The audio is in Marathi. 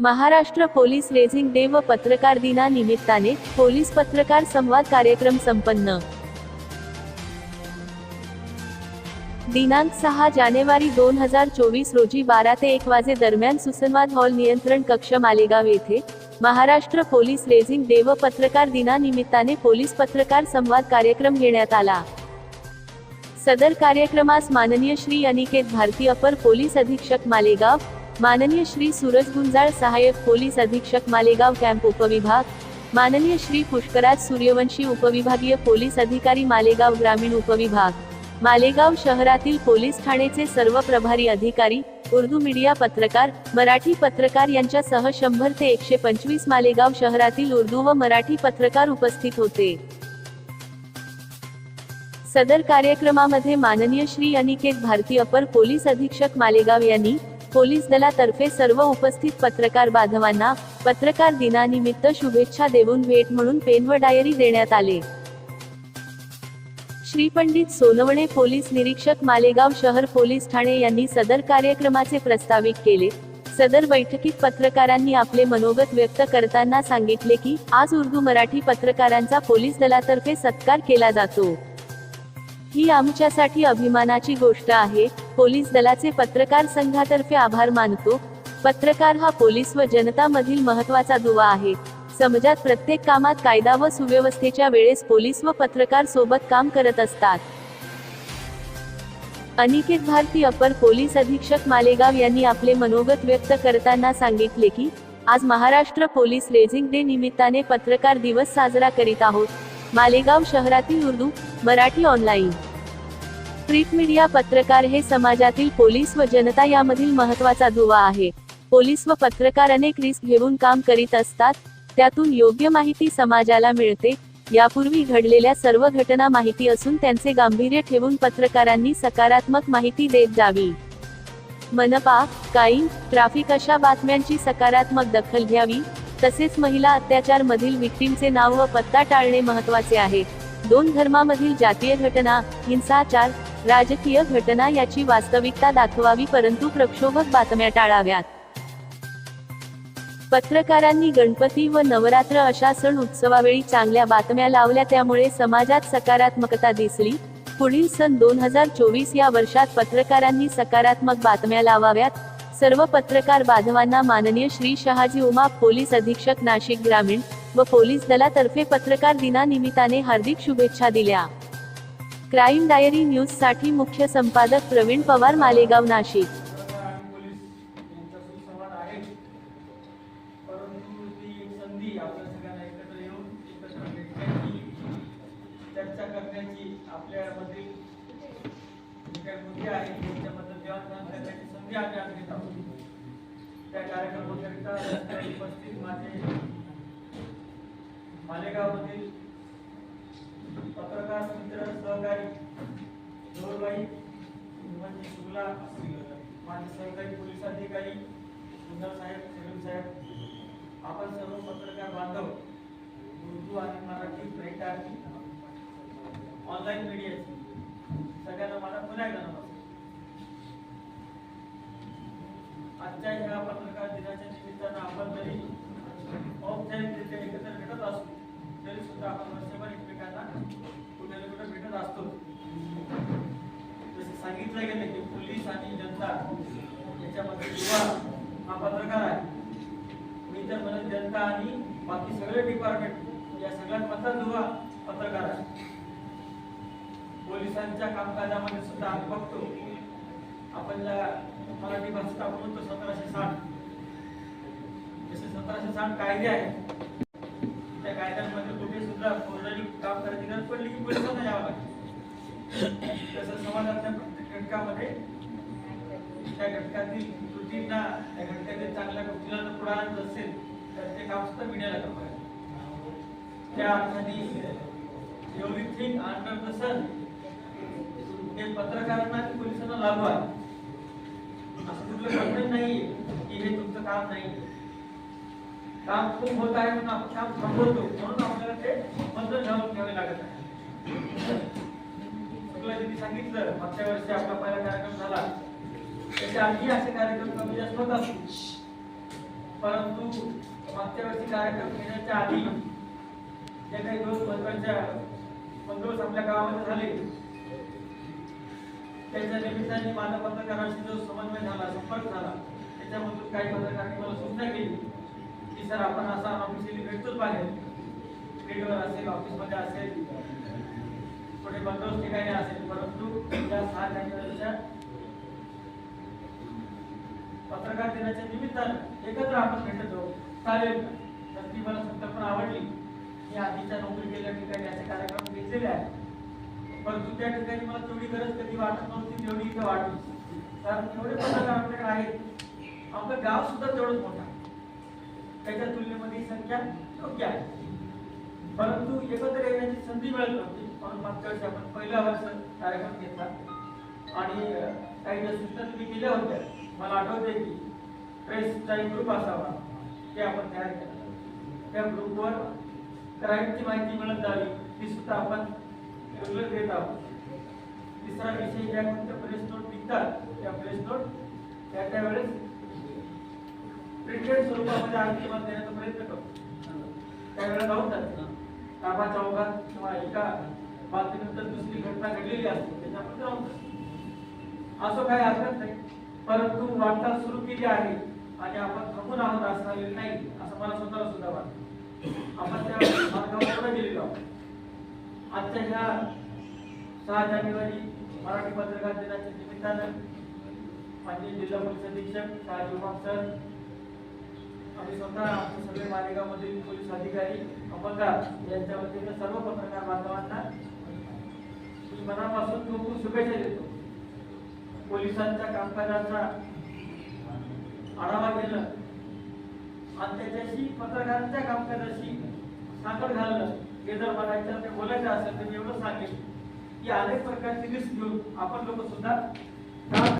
महाराष्ट्र पोलीस रेझिंग डे व पत्रकार दिनानिमित्ताने पोलीस पत्रकार संवाद कार्यक्रम संपन्न. दिनांक सहा जानेवारी दोन हजार चोवीस रोजी बारा ते एक वाजे दरम्यान सुसंवाद हॉल नियंत्रण कक्ष मालेगाव येथे महाराष्ट्र पोलीस रेझिंग डे व पत्रकार दिनानिमित्ताने पोलीस पत्रकार संवाद कार्यक्रम घेण्यात आला. सदर कार्यक्रमास माननीय श्री अनिकेत भारती अपर पोलीस अधीक्षक मालेगाव माननीय श्री सूरज गुंजाळ सहाय्यक पोलीस अधीक्षक मालेगाव कॅम्प उपविभाग माननीय श्री पुष्कराज सूर्यवंशी उपविभागीय पोलीस अधिकारी मालेगाव ग्रामीण उपविभाग मालेगाव शहरातील पोलीस ठाणेचे सर्व प्रभारी अधिकारी उर्दू मीडिया पत्रकार मराठी पत्रकार यांच्यासह शंभर ते एकशे पंचवीस मालेगाव शहरातील उर्दू व मराठी पत्रकार उपस्थित होते. सदर कार्यक्रमामध्ये माननीय श्री अनिकेत भारती अपर पोलीस अधीक्षक मालेगाव यांनी पोलीस दलातर्फे सर्व उपस्थित पत्रकार बांधवांना पत्रकार दिनानिमित्त शुभेच्छा देऊन भेट म्हणून पेन व डायरी देण्यात आले. श्री पंडित सोनवणे पोलीस निरीक्षक मालेगाव शहर पोलीस ठाणे यांनी सदर कार्यक्रमाचे प्रस्तावित केले. सदर बैठकीत पत्रकारांनी आपले मनोगत व्यक्त करताना सांगितले की आज उर्दू मराठी पत्रकारांचा पोलीस दलातर्फे सत्कार केला जातो. ही आमच्यासाठी अभिमानाची गोष्ट आहे. पोलीस दलाचे पत्रकार संघातर्फे आभार मानतो. पत्रकार हा पोलीस व जनता मधील महत्त्वाचा दुवा आहे. समाजात प्रत्येक कामात कायदा व सुव्यवस्थेच्या वेळेस पोलीस व पत्रकार सोबत काम करत असतात. अनिकेत भारती अपर पोलीस अधीक्षक मालेगाव यांनी आपले मनोगत व्यक्त करताना सांगितले की आज महाराष्ट्र पोलीस रेझिंग डे निमित्ताने पत्रकार दिवस साजरा करीत आहोत. मालेगाव शहरातील Urdu Marathi online print media पत्रकार हे समाजातील पोलीस व जनता यामधील महत्त्वाचा दुवा आहे. पोलीस व पत्रकार अनेक रिस्क घेऊन काम करीत असतात त्यातून योग्य माहिती समाजाला मिळते यापूर्वी घडलेल्या सर्व घटना माहिती असून त्यांचे गांभीर्य ठेवून पत्रकारांनी सकारात्मक माहिती देत जावी. मनपा काईम ट्राफिक अशा बातम्यांची सकारात्मक दखल घ्यावी तसेच महिला अत्याचार मधील विक्टीमचे नाव व पत्ता टाळणे महत्त्वाचे आहे. दोन धर्मामधील जातीय घटना हिंसाचार राजकीय घटना याची वास्तविकता दाखवावी परंतु प्रक्षोभक बातम्या टाळाव्यात. पत्रकारांनी गणपती व नवरात्र अशा सण उत्सवावेळी चांगल्या बातम्या लावल्या त्यामुळे समाजात सकारात्मकता दिसली. पुढील सन दोन हजार चोवीस या वर्षात पत्रकारांनी सकारात्मक बातम्या लावाव्यात. सर्व पत्रकार बांधवांना माननीय श्री शहाजी उमा पोलीस अधीक्षक नाशिक ग्रामीण व पोलीस दलातर्फे पत्रकार दिनानिमित्ताने हार्दिक शुभेच्छा दिल्या. क्राईम डायरी न्यूजसाठी मुख्य संपादक प्रवीण पवार मालेगाव नाशिक. आपल्या संधी त्या कार्यक्रमाकरिता उपस्थित माझे मालेगावमधील पत्रकार मित्र सहकारी जोरबाई म्हणजे शुक्ला माझे सहकारी पोलीस अधिकारी सुंदर साहेब सलीम साहेब आपण सर्व पत्रकार बांधव उर्दू आणि मराठी प्रिंट आणि ऑनलाईन मीडियाची सगळ्यांना मला पुन्हा एकदा नमस्कार. आजच्या ह्या पत्रकार दिनाच्या निमित्तानं आपण तरी औपचारिकरित्या एकत्र तरी सुद्धा आपण वर्षभर एकमेकांना कुठे ना कुठे भेटत असतो. तसे सांगितलं गेलं की पोलीस आणि जनता याच्यामध्ये युवा हा पत्रकार आहे. मी तर म्हणत जनता आणि बाकी सगळे डिपार्टमेंट या सगळ्यात मधला पत्रकार आहे. पोलिसांच्या कामकाजामध्ये सुद्धा आम्ही बघतो. आपण ज्या मराठी भाषेत आपण म्हणतो सतराशे साठ. जसे सतराशे साठ कायदे आहेत त्या कायद्यांमध्ये कुठे सुद्धा फौजदारी काम करायची गरज पडली की पोलिसांना यावं तसंच समाजातल्या प्रत्येक घटकामध्ये त्या घटकातील कृतींना त्या घटकातील चांगल्या गोष्टीला जर पुढे आणत असेल तर ते काम सुद्धा मीडियाला करतो त्या अर्थाने एव्हरीथिंग अंडर द सन हे पत्रकारांना आणि पोलिसांना लागू आहे. असं कुठलं बंधन नाही की हे तुमचं काम नाही काम खूप होत आहे म्हणून आपण काम थांबवतो म्हणून आपल्याला ते बंद घालून घ्यावे लागत आहे. मी सांगितलं मागच्या वर्षी आपला पहिला कार्यक्रम झाला. त्याच्या आधी असे कार्यक्रम कमी जास्त होत असतो परंतु मागच्या वर्षी कार्यक्रम घेण्याच्या आधी जे काही दोन महत्त्वाच्या बंदोबस्त आपल्या गावामध्ये झाले त्याच्या निमित्ताने माझा पत्रकारांशी जो समन्वय झाला संपर्क झाला त्याच्यामधून काही पत्रकारांनी मला सूचना केली की सर आपण असा ऑफिशियली भेटतोच बाहेर. फील्डवर असेल ऑफिसमध्ये असेल कुठे बंदोबस्त ठिकाणी असेल. परंतु त्या सहा जानेवारीच्या पत्रकार दिनाच्या निमित्तानं एकत्र आपण भेटत आहोत चालेल तर ती मला संकल्पना आवडली. मी आधीच्या नोकरी केलेल्या ठिकाणी असे कार्यक्रम घेतलेले आहेत. परंतु त्या ठिकाणी मला तेवढी गरज कधी वाटत नव्हती तेवढी इथं वाटली कारण तेवढे पत्रकार आपल्याकडे आहेत. आपलं गाव सुद्धा तेवढंच मोठं आहे. त्याच्या तुलनेमध्ये ही संख्या योग्य आहे. परंतु एकत्र येण्याची संधी मिळत नव्हती. म्हणून मागच्या वर्षी आपण पहिला वर्ष कार्यक्रम घेतला. आणि काही ज्या सूचना तुम्ही केल्या होत्या मला आठवते की प्रेसचा एक ग्रुप असावा ते आपण तयार केला. त्या ग्रुपवर क्राईमची माहिती मिळत जावी ती सुद्धा आपण रेग्युलर घेत आहोत. तिसरा विषय ज्या कोणत्या प्रेस नोट निघतात त्या प्रेस नोट त्या त्यावेळेस प्रिंटेड स्वरूपामध्ये अंतिमात देण्याचा प्रयत्न करतो. त्यावेळेला जाऊन जाते कामा चौकात किंवा एका बातमीनंतर दुसरी घटना घडलेली असते त्याच्यामध्ये असं काही हरकत नाही. परंतु वाटचाल सुरू केली आहे आणि आपण थांबून आहोत असं नाही असं मला स्वतःला सुद्धा वाटतं. आपण त्या मार्गावर पुढे गेलेलो आहोत. आजच्या ह्या सहा जानेवारी मराठी पत्रकार दिनाच्या निमित्तानं माननीय जिल्हा पोलीस अधीक्षक शहाजी सर आम्ही स्वतः आमचे सगळे मालेगावमधील पोलीस अधिकारी अंमलदार यांच्या वतीनं सर्व पत्रकार बांधवांना मनापासून खूप खूप शुभेच्छा देतो. पोलिसांच्या कामकाजाचा आढावा घेणं आणि त्याच्याशी पत्रकारांच्या कामकाजाशी साखर घालणं हे जर बघायचं ते बोलायचं असेल तर मी एवढं सांगेन की अनेक प्रकारची लिस्ट घेऊन आपण लोक सुद्धा